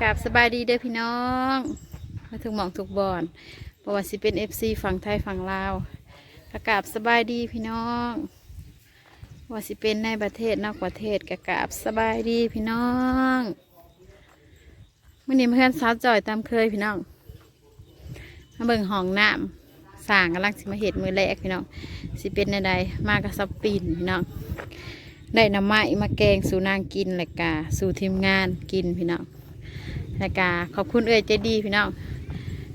กราบสบายดีเด้อพี่น้อง มาถึงหมองถูกบอนบว่าสิเป็นเอฟซีฝั่งไทยฝั่งลาวกกาบสบายดีพี่น้องว่าสิเป็นในประเทศนอกประเทศกกาบสบายดีพี่น้องเมื่อนี้เพื่อนสาวจ่อยตามเคยพี่น้องมาเบิ่งห้องน้ำสร้างกำลังสิมาเห็ดมือแรกพี่น้องสิเป็นในใดมากับสปินพี่น้องได้น้ำไม้มาแกงสู่นางกินและกาสู่ทีมงานกินพี่น้อง และกาขอบคุณเอ่ยใจดีพี่น้อง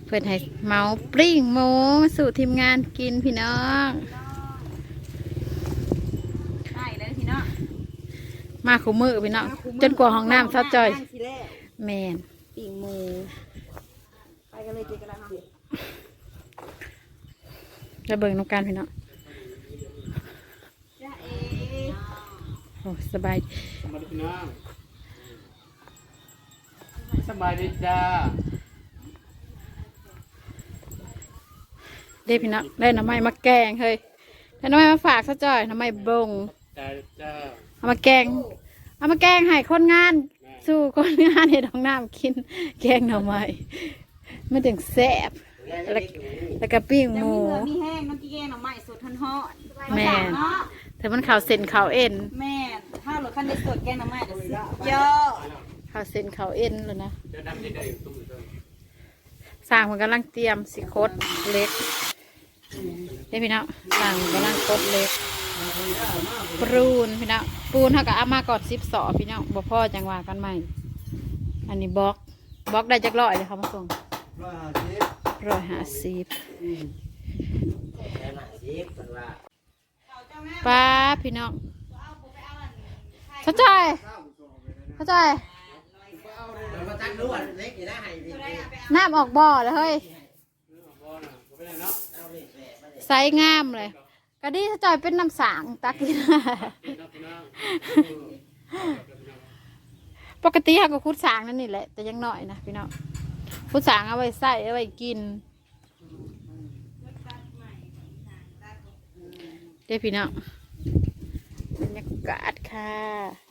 เพื่อนให้เมาปริ้งหมูมาสู่ทีมงานกินพี่น้องได้เลยพี่เนาะมาคู่มือพี่น้องจนกว่าห้องน้ำซัดจอยนั่งสิแล้วแมนปิ่งหมูไปกันเลยเจอกันแล้วเนาะจะเบิ่งน้ำกันพี่น้องจ้าเอโอ้สบายสบายดีพี่น้อง สบายดีจ้าเด้พี่น้องได้น้ำไม้มาแกงเฮ้ยได้น้ำไม้มาฝากซัดจอยน้ำไม้บงจ้าจ้าเอามาแกง เอามาแกงให้คนงาน สู่คนงานให้น้องน้ำกิน แกงหน่อไม้มันถึงแซ่บแล้วแล้วก็ปิ้งหจะมูมีเหลือมีแห้งน้ำกี้แกงหน่อไม้สดทอนหอนแม่ เนาะแต่มันข่าวเส้นข่าวเอ็น แม่ถ้าเราขั้นได้สดแกงหน่อไม้เดี๋ยวเยอะข่าวเส้นข่าวเอ็นแล้วนะเดี๋ยวดำที่ได้ตุ้มเลยสร้างมันกำลังเตรียมสิโคดเล็กได้พี่น้องสร้างมันกำลังโคดเล็กปูนพี่น้องปูนเท่ากับเอามาก่อนสิบสอพี่น้องบ่พ่อจังหวะกันใหม่ อันนี้บล็อกบล็อกได้จักร้อยเลยเขามาส่งร้อยห้าสิบร้อยห้าสิบร้อยห้าสิบเป็นว่าป้าพี่น้องเข้าใจเข้าใจเรามา ตั้งด้วยเล็กอยู่นะให้พี่น้ำออกบ่อเลยเฮ้ยไซส์งามเลยกะดีเข้าใจเป็นน้ำสางตักกินปกติเขาก็คุดสางนั่นนี่แหละ แต่ยังหน้อยนะพี่น้องคุดสางเอาไว้ใส่เอาไว้กินเด้อพี่น้องบรรยากาศค่ะ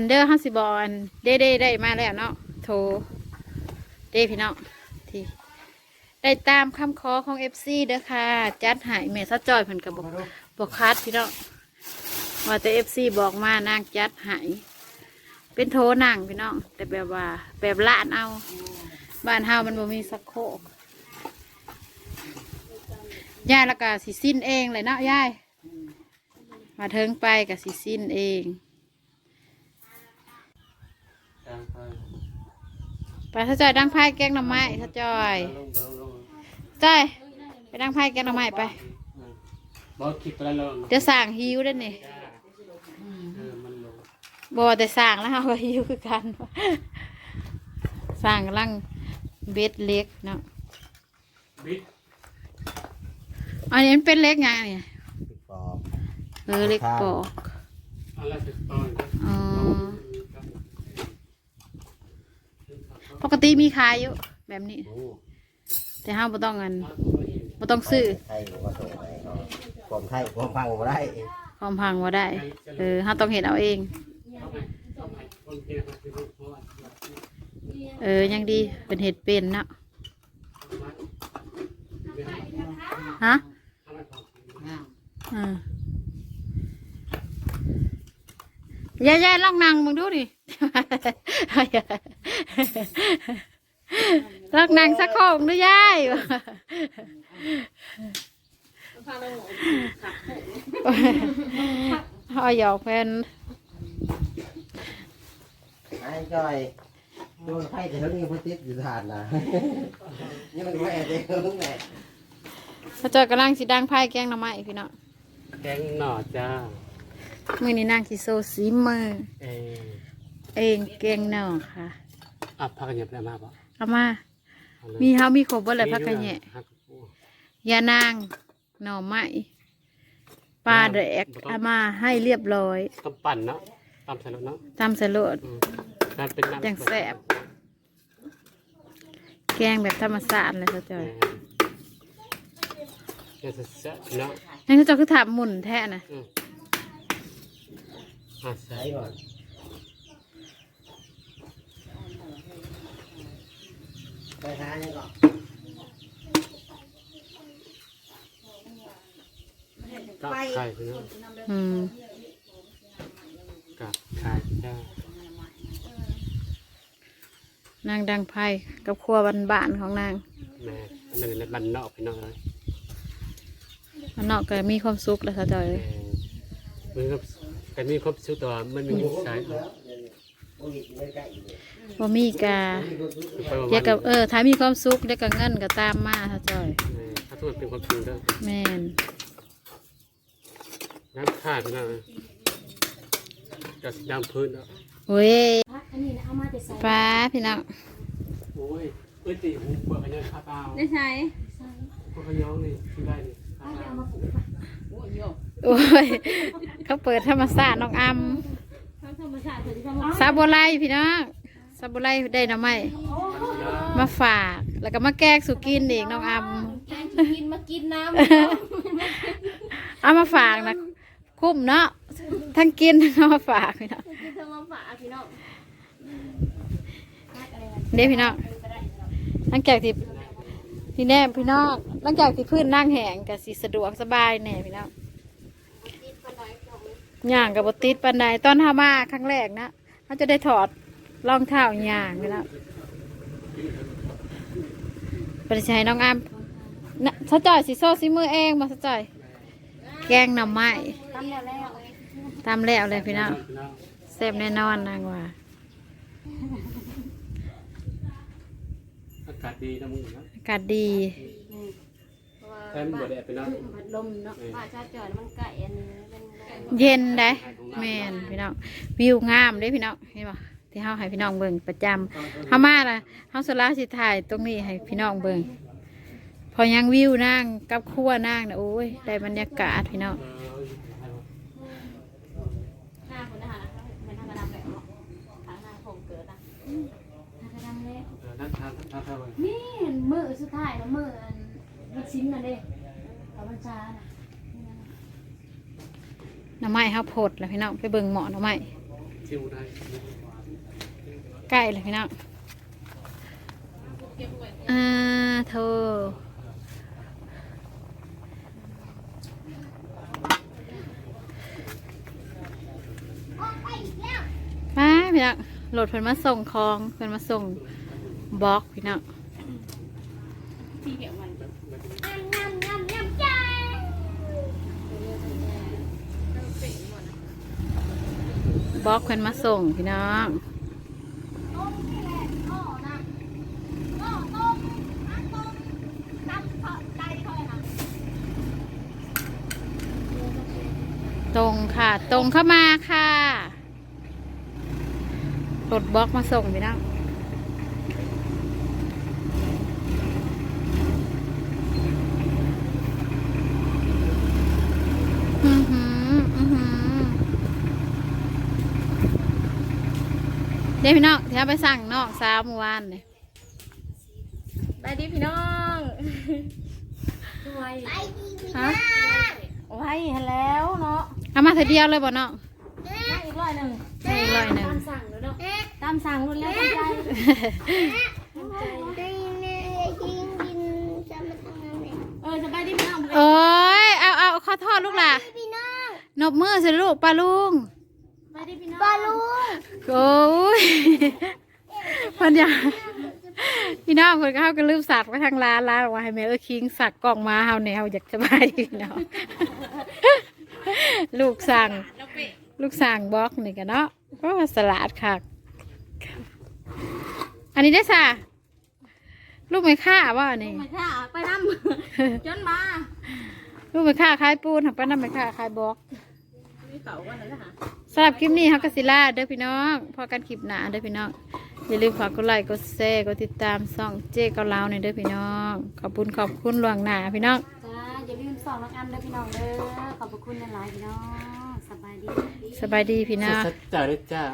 นเดอร์ห้าสิบออันเด้ได้ได้มาแล้วเนาะโทรเด้พี่น้องที่ได้ตามคำขอของเอฟซีเด้อค่ะ จัดหายเมซัจอยเพิ่นกับบอกบอกคัดพี่น้องว่าแต่เอฟซีบอกมานางจัดหายเป็นโทนั่งพี่น้องแต่แบบว่า แบบล้านเอา บ้านเฮามันบ่มีสักโคกยายล้วก็สิสิ้นเองเลยเนาะยายมาเทิงไปกับสิสิ้นเอง กลางไป ไปถ้าจอยดังไพ่แกงหน่อไม้ถ้าจอยลงลงลงจอยไปดังไพ่แกงหน่อไม้ไปบ่คิดไปแล้วลงเดี๋ยวสั่งหิวได้อนี่จ้าเออมันลงบ่แต่สั่งแล้วเราก็หิวคือกันสั่งกำลังเบ็ดเล็กเนาะบิดอันนี้มันเป็นเล็กไงเนี่ยปอบเออเล็กปอกอะไรติดต่อ อ๋อ ปกติมีขายอยู่แบบนี้โอ้แต่ห้าบ่ต้องเงินบ่ต้องซื้อไทยก็ส่งไปเอาความไทยความพังมาได้ความพังว่าได้เออห้าต้องเห็นเอาเองเข้าไปเข้าไปคนเกลียดคือเพราะว่าเออยังดีเป็นเห็ดเป็นเนาะฮะอ่าย่าย่าลองนั่งมึงดูดิ ลองนั่งสักข้องดูยายเอาหยอกแฟนไอ้จ้อยโดนไทยแต่เท่านี้พุติดอยู่ทานนะยังแม่เด็กเพิ่งแม่ถ้าเจอกำลังสิดังไพ่แกงหน่อไม้พี่เนาะแกงหน่อจ้ามือนี้นางสิโซซีมือ เออเองแกงหน่อค่ะอะพักกันเย็บได้มาป่ะเอามามีเฮามีครบบ่เลยพักกันแหน่ยานางหน่อไม้ปลาแดกเอามาให้เรียบร้อยต้องปั่นเนาะตำใส่รถเนาะตำสลด อืมนั่นเป็นน้ำจังแซ่บ แกงแบบธรรมชาติเลยจ้ะจอยเออเดี๋ยวจะเสะเนาะนั่นเขาเจ้าคือถามหมุนแท้นะอืมอะใส่ใส่ก่อน ไปหายังก่อนกับไข่พี่น้องอืมกับไข่จ้านางดังไพ่กับครัวบ้านบ้านๆของนางแม่อันนั้นแหละบันนอกพี่น้องเลยมันเนาะก็มีความสุขแล้วเขาเจ้าแม่เอ้ยมันก็แต่มีความสุขตัวมันมีสาย บ่มีกาไปประมาณเดี๋ยวกับเออถ้ามีความสุขเดี๋ยวกับเงินก็ตามมาเขาเจ้าเอ้ยแม่ถ้าทุกคนเป็นความจริงเด้อแม่นน้ำขาดพี่น้องเลยกับสีดำพื้นเนาะเว้ยพักอันนี้นะเอามาแต่ใส่ป้าพี่น้องโอ้ยเอ้ยตีหูเปิดกันยังข้าเปล่าได้ใส่พวกเขาย้องนี่ที่ได้นี่ข้าเอาเปไปล่าเอามาปลูกไปโอ้ยโยโอ้ยเขาเปิดธรรมศาสตร์น้องอำทั้งธรรมชา ซาบัวไลพี่น้องซาบัวไลได้หน่อไม้มาฝาก แล้วก็มาแกงสุกินอีกน้องอำแกงกินมากินน้ำเอามาฝากนะคุ้มเนาะทั้งกินทั้งเอามาฝากพี่น้องกินเธอมาฝากพี่น้องเด้พี่น้องหลังจากที่พี่แน่พี่น้องหลังจากที่พื้นนั่งแหงก็สิสะดวกสบายแน่พี่น้อง ย่างกับบติดปันไดตอนเฮามาครั้งแรกนะเขาจะได้ถอดรองเท้าย่างพี่น้องปริชัยน้องอ้ำนะสะจ่อยสิโซ่สิมือเองมาสะจ่อย แกงหน่อไม้ตำแล้วแล้วตามแล้วเลยพี่น้องพี่น้องแซ่บแน่นอนนางว่าอากาศดีนะมึงนะอากาศดีแค่มันบ่ได้ไปเนาะพัดลมเนาะว่าชาจอดมันไก่อันนี้มันไก่ เย็นได้แมนพี่น้องวิวงามด้พี่น้องเห็นปะที่เฮาให้พี่น้องเบิ่งประจำเฮามาละเฮาสลาสิถ่ายตรงนี้ให้พี่น้องเบิ่งพอยังวิวนั่งกับครัวนั่งนะโอ้ยได้บรรยากาศพี่น้องเออหน้าคนนะคะมันทำกระดำแบบเนาะทางหน้าผมเกิดอะทางกระดำเลยเออนั่นทานทานทานนี่มือสุดท้ายนะมืออันชิ้นน่ะเด้กับบัญชาน่ะ หน่อไม้เฮาโพดแล้วพี่น้องไปเบิ่งหมอหน่อไม้ชิวได้ใกล้เลยพี่น้องอ่าโทมาพี่น้องโหลดเพิ่นมาส่งคลองเพิ่นมาส่งบล็อกพี่น้อง ที่เกี่ยวมัน บล็อกเพิ่นมาส่งพี่น้องตรงค่ะ ตรงเข้ามาค่ะรถบล็อกมาส่งพี่น้องอือหืออือหือ เดี๋ยวพี่น้องที่เราไปสั่งนอกสาวเมื่อวานเลยไปดิพี่น้องไว้ฮะไว้เห็นแล้วเนาะเอามาเธอเดียวเลยบ่น้องได้อีกร้อยหนึ่งให้อีกร้อยหนึ่งตามสั่งแล้วเนาะตามสั่งรุ่นแล้วใจเออจะไปดิพี่น้องโอ้ยเอาเอาขอโทษลูกหล่ะนบมือสิลูกปลาลุง ไปดิพี่น้องปลาลูกโอ้ยเพันอยากพี่น้องคนก็เขาก็ลืมสักไปทางร้านร้านบอกว่าให้แม่เออคิงสักกล่องมาเฮาแนวอยากสบายดีเนาะลูกสั่งลูกสั่งบล็อกนี่กันเนาะก็สลัดค่ะ อันนี้ได้ส่ะลูกไม่ค่าว่าอันนี้มาค่ะไปน้ำจนมาลูกไม่ค่าคล้ายปูนหักไปน้ำไม่ค่าคล้ายบล็อกพี่เก่ากันเลยค่ะ สำหรับคลิปนี้ฮักกศิลาเด้อพี่น้องพอกันคลิปหนาเด้อพี่น้อง อย่าลืมฝากกดไลค์กดแชร์กดติดตามช่องเจ๊เกาเหลาในอยเด้อพี่น้อง ขอบคุณขอบคุณหลวงหนาพี่น้อง จ้าอย่าลืมส่องรักอันเด้อพี่น้องเด้อขอบพระคุณหลายๆพี่น้องสบายดี สบายดีพี่น้องจ้าได้จ้า